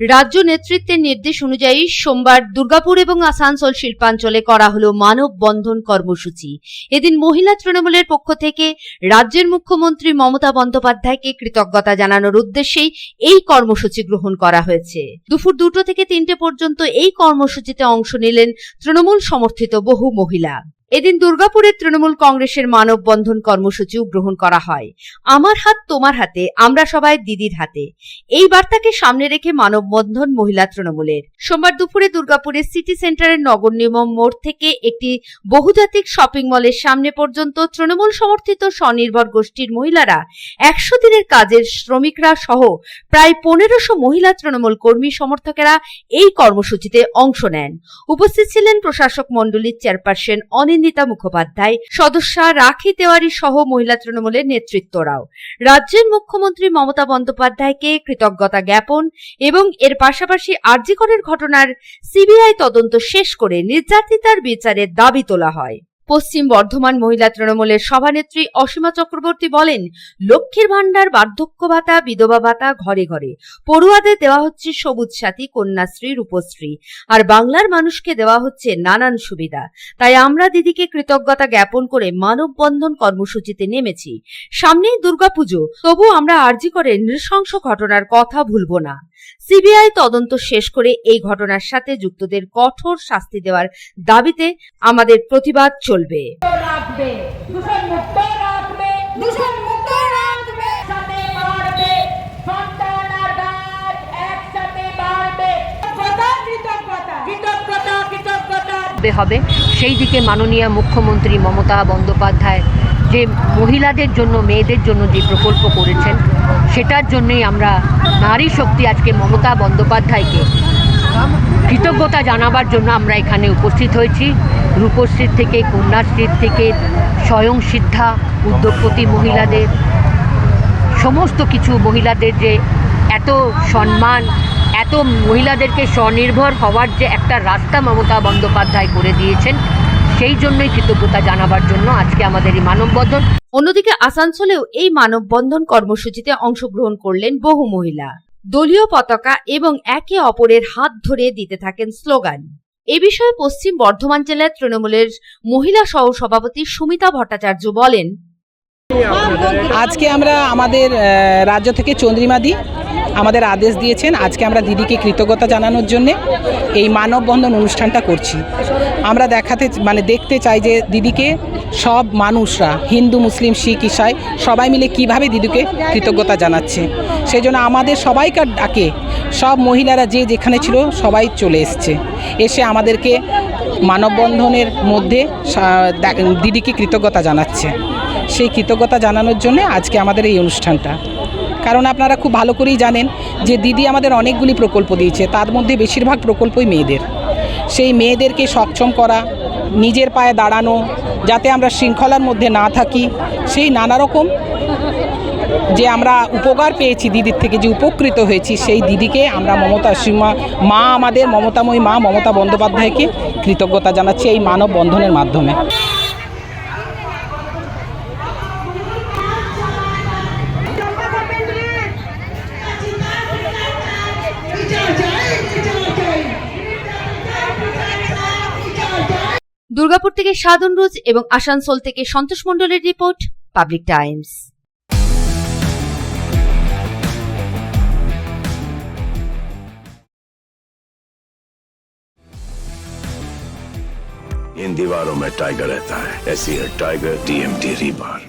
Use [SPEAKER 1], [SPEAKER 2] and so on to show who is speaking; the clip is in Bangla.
[SPEAKER 1] রাজ্য নেতৃত্বের নির্দেশ অনুযায়ী সোমবার দুর্গাপুর এবং আসানসোল শিল্পাঞ্চলে করা হলো মানববন্ধন কর্মসূচি। এদিন মহিলা তৃণমূলের পক্ষ থেকে রাজ্যের মুখ্যমন্ত্রী মমতা বন্দ্যোপাধ্যায়কে কৃতজ্ঞতা জানানোর উদ্দেশ্যেই এই কর্মসূচি গ্রহণ করা হয়েছে। দুপুর দুটো থেকে তিনটে পর্যন্ত এই কর্মসূচিতে অংশ নিলেন তৃণমূল সমর্থিত বহু মহিলা। এদিন দুর্গাপুরের তৃণমূল কংগ্রেসের মানববন্ধন কর্মসূচিও গ্রহণ করা হয়। আমার হাত তোমার হাতে, আমরা সবাই দিদির হাতে। এই বার্তাকে সামনে রেখে মানববন্ধন মহিলা তৃণমূলের। সোমবার দুপুরে দুর্গাপুরের সিটি সেন্টারের নগর নিগম মোড় থেকে একটি বহুজাতিক শপিং মলের সামনে পর্যন্ত তৃণমূল সমর্থিত স্বনির্ভর গোষ্ঠীর মহিলারা একশো দিনের কাজের শ্রমিকরা সহ প্রায় পনেরোশো মহিলা তৃণমূল কর্মী সমর্থকেরা এই কর্মসূচিতে অংশ নেন। উপস্থিত ছিলেন প্রশাসক মণ্ডলীর চেয়ারপারসন অনিন্দিতা মুখোপাধ্যায়, সদস্যা রাখি তেওয়ারি সহ মহিলা তৃণমূলের নেতৃত্বরাও। রাজ্যের মুখ্যমন্ত্রী মমতা বন্দ্যোপাধ্যায়কে কৃতজ্ঞতা জ্ঞাপন এবং এর পাশাপাশি আর্জিকরের ঘটনার সিবিআই তদন্ত শেষ করে নির্যাতিতার বিচারের দাবি তোলা হয়। পশ্চিম বর্ধমান মহিলা তৃণমূলের সভানেত্রী অসীমা চক্রবর্তী বলেন, লক্ষ্মীর ভাণ্ডার, বার্ধক্য ভাতা, বিধবা ভাতা, ঘরে ঘরে। পড়ুয়াদের দেওয়া হচ্ছে সবুজ সাথী, কন্যাশ্রী, রূপশ্রী। আর বাংলার মানুষকে দেওয়া হচ্ছে নানান সুবিধা। তাই আমরা দিদিকে কৃতজ্ঞতা জ্ঞাপন করে মানববন্ধন কর্মসূচিতে নেমেছি। সামনেই দুর্গাপুজো তবু আমরা আর্জি করে নৃশংস ঘটনার কথা ভুলব না। সিবিআই তদন্ত শেষ করে এই ঘটনার সাথে যুক্তদের কঠোর শাস্তি দেওয়ার দাবিতে আমাদের প্রতিবাদ চলবে।
[SPEAKER 2] হবে। সেই দিকে মাননীয় মুখ্যমন্ত্রী মমতা বন্দ্যোপাধ্যায় যে মহিলাদের জন্য, মেয়েদের জন্য যে প্রকল্প করেছেন, সেটার জন্যই আমরা নারী শক্তি আজকে মমতা বন্দ্যোপাধ্যায়কে কৃতজ্ঞতা জানাবার জন্য আমরা এখানে উপস্থিত হয়েছি। রূপশ্রীর থেকে কন্যাশ্রীর থেকে, স্বয়ং সিদ্ধা, উদ্যোগপতি মহিলাদের, সমস্ত কিছু মহিলাদের যে এত সম্মান, এত মহিলাদেরকে স্বনির্ভর হওয়ার যে একটা রাস্তা মমতা বন্দ্যোপাধ্যায় করে দিয়েছেন সেই জন্যই কৃতজ্ঞতা জানাবার জন্য আজকে আমাদের এই মানববন্ধন।
[SPEAKER 1] অন্যদিকে আসানসোলেও এই মানববন্ধন কর্মসূচিতে অংশগ্রহণ করলেন বহু মহিলা। দলীয় পতাকা এবং একে অপরের হাত ধরে দিতে থাকেন স্লোগান। এ বিষয়ে পশ্চিম বর্ধমান জেলার তৃণমূলের মহিলা সহ সভাপতি সুমিতা ভট্টাচার্য বলেন
[SPEAKER 3] আজকে আমরা আমাদের আহ, রাজ্য থেকে চন্দ্রিমাদি আমাদের আদেশ দিয়েছেন, আজকে আমরা দিদিকে কৃতজ্ঞতা জানানোর জন্য এই মানববন্ধন অনুষ্ঠানটা করছি। আমরা দেখাতে মানে দেখতে চাই যে দিদিকে সব মানুষরা, হিন্দু, মুসলিম, শিখ ইসাই সবাই মিলে কীভাবে দিদিকে কৃতজ্ঞতা জানাচ্ছে। সেই জন্য আমাদের সবাইকার ডাকে, সব মহিলারা যে যেখানে ছিল সবাই চলে এসছে। এসে আমাদেরকে মানববন্ধনের মধ্যে দিদিকে কৃতজ্ঞতা জানাচ্ছে। সেই কৃতজ্ঞতা জানানোর জন্য আজকে আমাদের এই অনুষ্ঠানটা। কারণ আপনারা খুব ভালো করেই জানেন যে দিদি আমাদের অনেকগুলি প্রকল্প দিয়েছে। তার মধ্যে বেশিরভাগ প্রকল্পই মেয়েদের। সেই মেয়েদেরকে সক্ষম করা, নিজের পায়ে দাঁড়ানো, যাতে আমরা শৃঙ্খলার মধ্যে না থাকি, সেই নানা রকম যে আমরা উপকার পেয়েছি দিদির থেকে, যে উপকৃত হয়েছি, সেই দিদিকে আমরা মমতা সীমা মা আমাদের মমতাময়ী মা মমতা বন্দ্যোপাধ্যায়কে কৃতজ্ঞতা জানাচ্ছি এই মানব বন্ধনের মাধ্যমে।
[SPEAKER 1] দুর্গাপুর থেকে সাধন রোজ এবং আসানসোল থেকে সন্তোষ মণ্ডলের রিপোর্ট পাবলিক টাইমস
[SPEAKER 4] इन दीवारों में टाइगर रहता है ऐसी है टाइगर टीएमटी रीबार